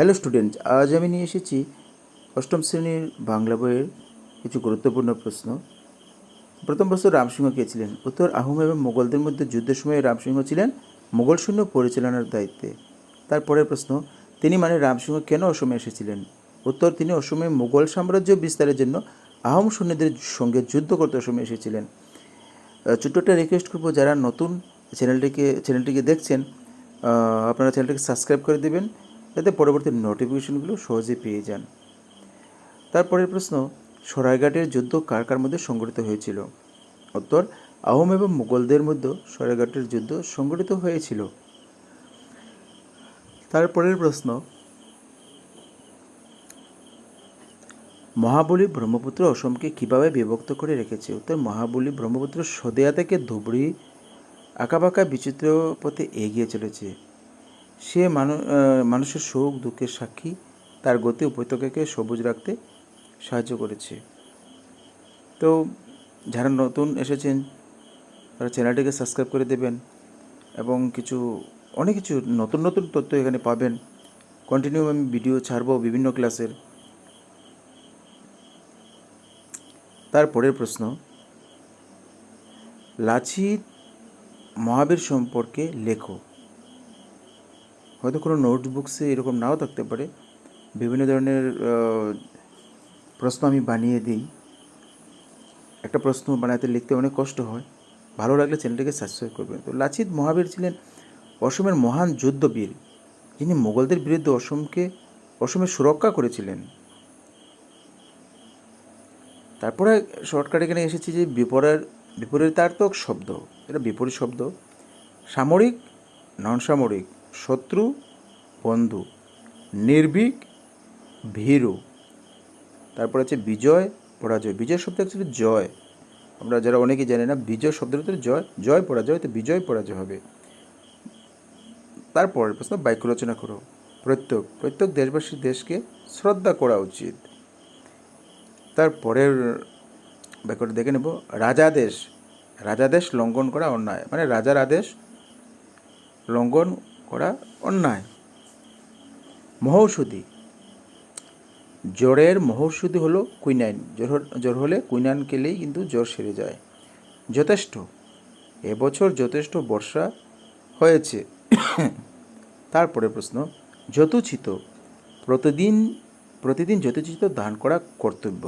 Hello student, আজ আমি নিয়ে এসেছি অষ্টম শ্রেণির বাংলা বইয়ের কিছু গুরুত্বপূর্ণ প্রশ্ন। প্রথম প্রশ্ন রামসিংহ কে ছিলেন? উত্তর, আহোম এবং মোগলদের মধ্যে যুদ্ধের সময় রামসিংহ ছিলেন মোগল সৈন্য পরিচালনার দায়িত্বে। তারপরের প্রশ্ন, তিনি মানে রামসিংহ কেন অসমে এসেছিলেন? উত্তর, তিনি অসমে মোগল সাম্রাজ্য বিস্তারের জন্য আহোম সৈন্যদের সঙ্গে যুদ্ধ করতে অসমে এসেছিলেন। ছোট্ট একটা রিকোয়েস্ট করব, যারা নতুন চ্যানেলটিকে চ্যানেলটিকে দেখছেন আপনারা চ্যানেলটিকে সাবস্ক্রাইব করে দেবেন। যাতে পরবর্তী নোটিফিকেশনগুলো সহজে পেয়ে যান। তারপরের প্রশ্ন, সরাইঘাটের যুদ্ধ কার কার মধ্যে সংগঠিত হয়েছিল? উত্তর, আহোম এবং মুঘলদের মধ্যে সরাইঘাটের যুদ্ধ সংগঠিত হয়েছিল। তারপরের প্রশ্ন, মহাবলী ব্রহ্মপুত্র অসমকে কীভাবে বিভক্ত করে রেখেছে? উত্তর, মহাবলী ব্রহ্মপুত্র সদেয়া থেকে ধুবড়ি আঁকাবাঁকা বিচিত্র পথে এগিয়ে চলেছে। সে মানু মানুষের সুখ, দুঃখের সাক্ষী, তার গতি উপত্যকাকে সবুজ রাখতে সাহায্য করেছে। তো যারা নতুন এসেছেন, তারা চ্যানেলটিকে সাবস্ক্রাইব করে দেবেন এবং কিছু, অনেক কিছু নতুন নতুন তথ্য এখানে পাবেন। কন্টিনিউ আমি ভিডিও ছাড়বো বিভিন্ন ক্লাসের। তারপরের প্রশ্ন, লাচিত মহাবীর সম্পর্কে লেখো। হয়তো কোনো নোটবুকসে এরকম নাও থাকতে পারে। বিভিন্ন ধরনের প্রশ্ন আমি বানিয়ে দিই। একটা প্রশ্ন বানাতে লিখতে অনেক কষ্ট হয়। ভালো লাগলে চ্যানেলটিকে সাবস্ক্রাইব করবেন। তো লাচিত মহাবীর ছিলেন অসমের মহান যুদ্ধবীর। যিনি মোগলদের বিরুদ্ধে অসমকে, অসমের সুরক্ষা করেছিলেন। তারপরে শর্টকাট এখানে এসেছি যে বিপরের, বিপরীতার্থক শব্দ। এটা বিপরীত শব্দ। সামরিক নন সামরিক শত্রু, বন্ধু, নির্ভীক, ভীরু। তারপর আছে বিজয়, পরাজয়। বিজয় শব্দ অ্যাকচুয়ালি জয়। আমরা যারা অনেকেই জানি না, বিজয় শব্দের ভিতরে জয় জয়, পরাজয়, তো বিজয়, পরাজয় হবে। তারপরের প্রশ্ন, বাক্য রচনা করো। প্রত্যেক প্রত্যেক দেশবাসীর দেশকে শ্রদ্ধা করা উচিত। তারপরের ব্যাপারটা দেখে নেব। রাজাদেশ রাজাদেশ লঙ্ঘন করা অন্যায়। মানে রাজার আদেশ লঙ্ঘন করা অন্যায়। মহৌষধি। জ্বরের মহৌষধি হলো কুইনাইন। জ্বর জ্বর হলে কুইনাইন খেলেই কিন্তু জ্বর সেরে যায়। যথেষ্ট। এবছর যথেষ্ট বর্ষা হয়েছে। তারপরে প্রশ্ন যথোচিত প্রতিদিন প্রতিদিন যথোচিত দান করা কর্তব্য।